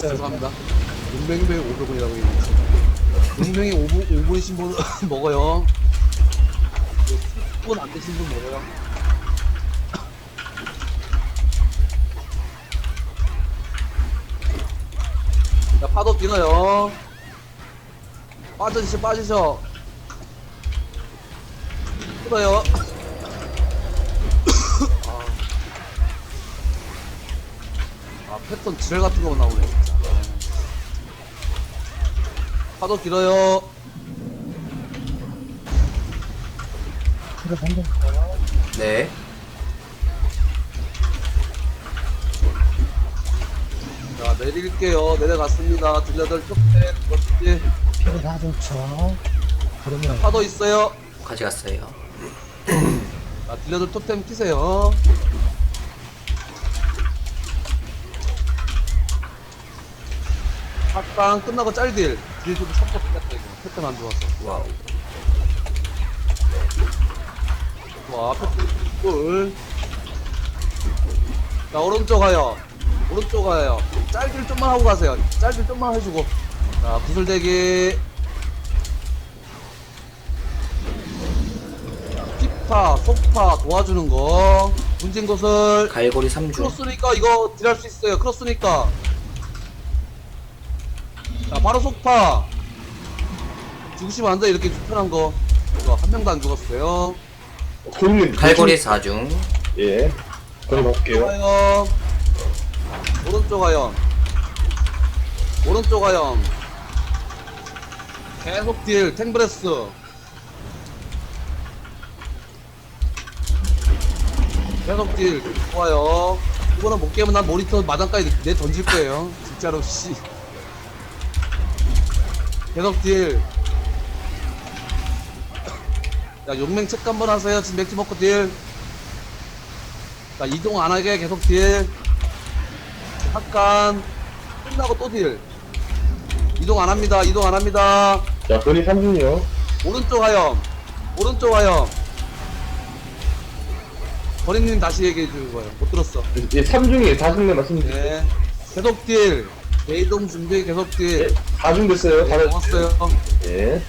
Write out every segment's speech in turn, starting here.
죄송합니다. 용맹배 500원이라고 얘기했죠. 용맹이 5분, 5분이신 분 먹어요. 10분 안 되신 분 먹어요. 자, 파도 뛰어요. 빠지시, 빠지셔. 끊어요. 아. 아, 패턴 지랄 같은 거 나오네. 파도 길어요. 네. 자, 내릴게요. 내려갔습니다. 들려들 쪽대, 그렇지. 피를 다 좋죠. 그러면 파도 있어요. 가져갔어요. 자, 딜러들 토템 키세요. 합방 끝나고 짤딜. 딜좀 섞어 끝났다, 이거. 패턴 안 좋았어. 와우. 패턴 꿀. 자, 오른쪽 가요. 오른쪽 가요. 짤딜 좀만 하고 가세요. 짤딜 좀만 해주고. 자, 구슬대기. 피파, 소파 도와주는 거. 문진 것을. 갈고리 3주. 크로스니까 이거 딜할 수 있어요. 크로스니까. 자, 바로 속파. 죽으시면 안 돼. 이렇게 불편한 거. 이거 한 명도 안 죽었어요. 고객님 갈고리 4중. 예 거기 먹을게요 좋아요. 오른쪽 하염. 오른쪽 하염. 계속 딜, 탱브레스. 계속 딜, 좋아요. 이거는 못 깨면 난 모니터 마당까지 내 던질 거예요. 진짜로, 씨. 계속 딜. 야, 용맹 체크 한번 하세요. 지금 맥주 먹고 딜. 자, 이동 안 하게 계속 딜. 잠깐. 끝나고 또 딜. 이동 안 합니다. 이동 안 합니다. 자 건이 3중이요 오른쪽 하염. 오른쪽 하염. 버린님 다시 얘기해 주는 거예요. 못 들었어. 예 3중이에요 4중에 말씀드릴게요 네. 계속 딜. 대이동 준비 계속 딜. 예, 4중 됐어요 네, 다 먹었어요. 예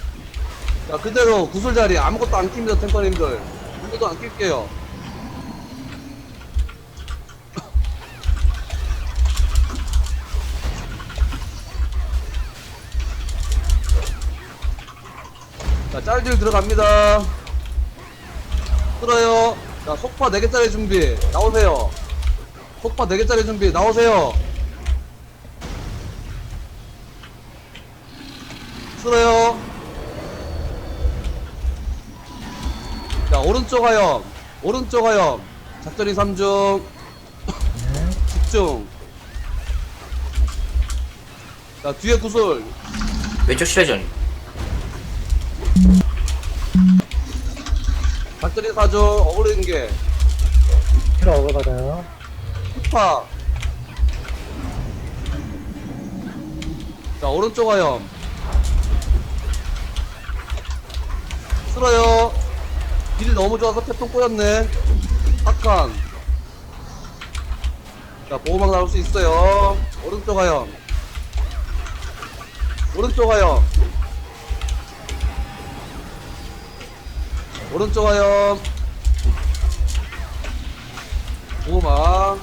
자, 그대로 구슬 자리 아무것도 안 낍니다, 탱커님들. 아무것도 안 낄게요. 자, 짤들 들어갑니다. 끌어요. 자, 속파 4개짜리 준비. 나오세요. 속파 4개짜리 준비. 나오세요. 쓸어요. 자, 오른쪽 하염. 오른쪽 하염. 작전이 3중. 집중. 자, 뒤에 구슬. 왼쪽 실내전. 작전이 4중. 어그리는 게. 피를 얻어받아요. 푸파. 자, 오른쪽 하염. 쓸어요. 길이 너무 좋아서 태풍 꼬였네. 악한. 자, 보호막 나올 수 있어요. 오른쪽 하염. 오른쪽 하염. 오른쪽 하염. 보호막.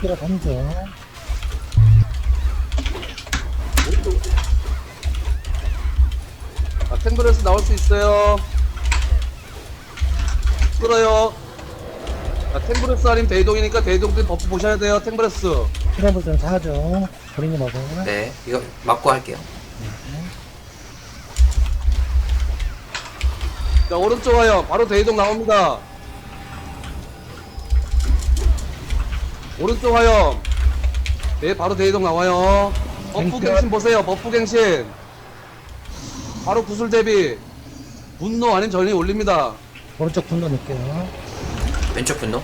피를 던져. 아, 탱브레스 나올 수 있어요. 끌어요. 아, 탱브레스 아닌 대이동이니까 대이동들 버프 보셔야 돼요. 탱브레스. 피를 볼땐 사죠. 버리는 먹어요. 네. 이거 맞고 할게요. 자, 오른쪽 와요. 바로 대이동 나옵니다. 오른쪽 와요. 네, 바로 대이동 나와요. 버프 땡큐. 갱신 보세요. 버프 갱신. 바로 구슬 대비. 분노 아닌 전이 올립니다. 오른쪽 분도 넣을게요. 왼쪽 분노.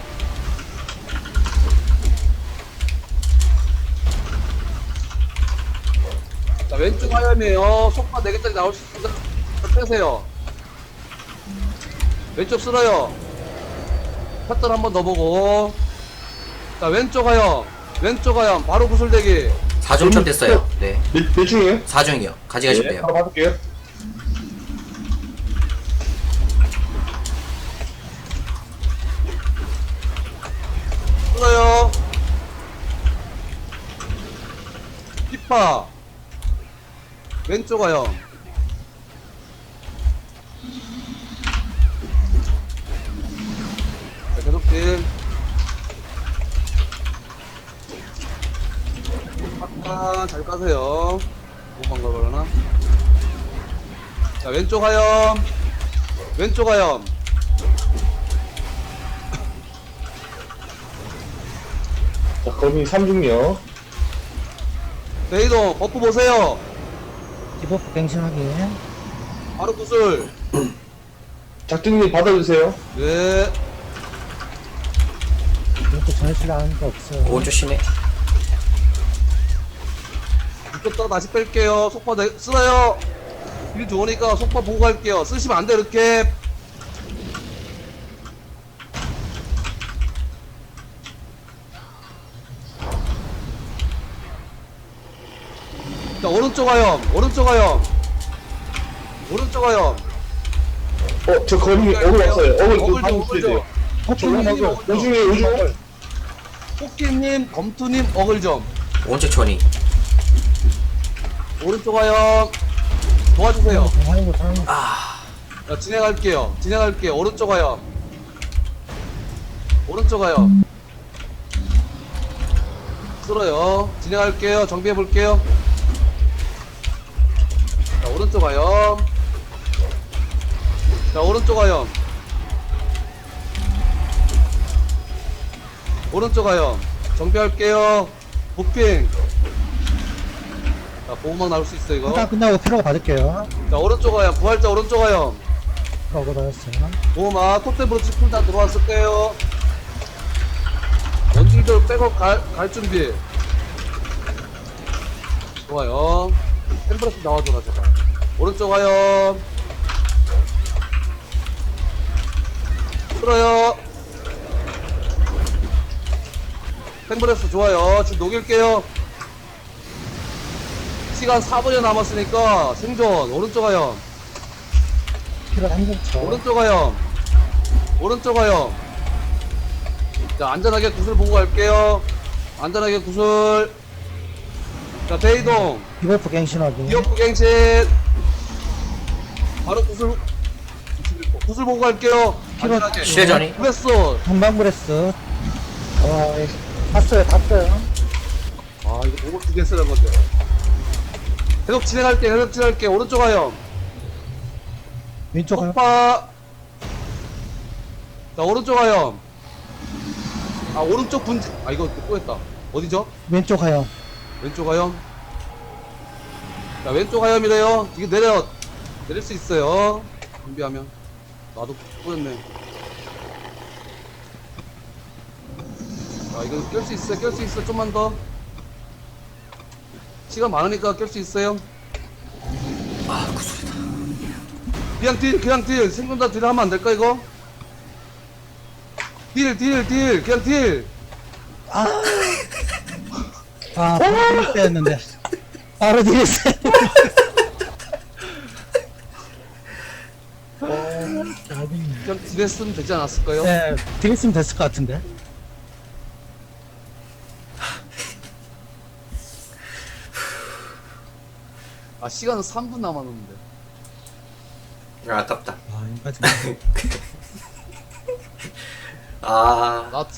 자, 왼쪽 하염이에요. 속바 4개짜리 나올 수 있으니까 빼세요. 왼쪽 쓸어요. 샷들 한번 더 보고. 자, 왼쪽 하염. 왼쪽 하염. 바로 구슬대기. 4중첩 됐어요. 네. 몇, 몇 중이에요? 4중이요. 가져가시면 네, 돼요. 바로 받을게요. 끊어요. 피파. 왼쪽 하염. 약간 잘 까세요. 뭐만 가버려나? 자, 왼쪽 하염. 왼쪽 하염. 자, 거미 3중이요. 베이동, 버프 보세요. 디버프 갱신하기. 바로 구슬. 작중님 받아주세요. 네. 이것도 전해질라 하는 거 없어요. 오른쪽 시네. 이쪽 다시 뺄게요. 속파 내, 쓰나요? 일 좋으니까 속파 보고 갈게요. 쓰시면 안 돼, 이렇게. 자, 오른쪽 하염, 오른쪽 하염. 오른쪽 하염. 어, 저 거미 어글 왔어요. 어글 좀 어글 좀, 어글. 좀. 어글. 오중에 오중. 포키님, 검투님, 어글 좀. 오른쪽 천이. 오른쪽 하염. 도와주세요. 하는 거 사는 거. 자, 진행할게요. 진행할게요. 오른쪽 가요. 오른쪽 가요. 쓸어요. 진행할게요. 정비해 볼게요. 자, 오른쪽 가요. 자, 오른쪽 가요. 오른쪽 가요. 정비할게요. 부핑. 자, 보호막 나올 수 있어, 이거. 일단 끝나고 피로가 받을게요. 자, 오른쪽 가요. 부활자 오른쪽 가요. 피로 어글 받았어요. 오마 콧대 브로치 쿨다 들어왔을 거예요. 원딜들 백업 갈, 갈 준비. 좋아요. 템브레스 나와줘라 제발. 오른쪽 가요. 끌어요. 템브레스 좋아요. 지금 녹일게요. 시간 4분이 남았으니까 생존 오른쪽 3점차. 오른쪽 가요. 오른쪽 가요. 자, 안전하게 구슬 보고 갈게요. 안전하게 구슬. 자, 대이동. 디버프 갱신하기. 기어프 갱신. 바로 구슬. 구슬 보고 갈게요. 피로- 안전하게. 실전이. 그랬어. 한방브레스. 와, 예. 탔어요, 탔어요. 아, 이거 보고 두개 쓰는 건데. 계속 진행할게, 계속 진행할게. 오른쪽 가요. 왼쪽 가요. 폭파. 자, 오른쪽 가요. 아, 오른쪽 분지. 아, 이거 꼬였다. 어디죠? 왼쪽 가요. 왼쪽 하염. 자, 왼쪽 하염이래요. 이게 내려, 내릴 수 있어요. 준비하면. 나도 뿌였네. 자, 이거 깰 수 있어요. 깰수 있어. 좀만 더. 시간 많으니까 깰 수 있어요. 아, 구슬이다. 그냥 딜, 그냥 딜. 생존자 딜 하면 안 될까, 이거? 딜, 딜, 딜. 그냥 딜. 아, 바로 딜 했는데. 바로 딜 했어요. 그냥 딜 했으면 되지 않았을까요? 네, 딜 했으면 됐을 것 같은데. 아, 시간은 3분 남았는데. 아, 아깝다. 아, 이까지. 아, 나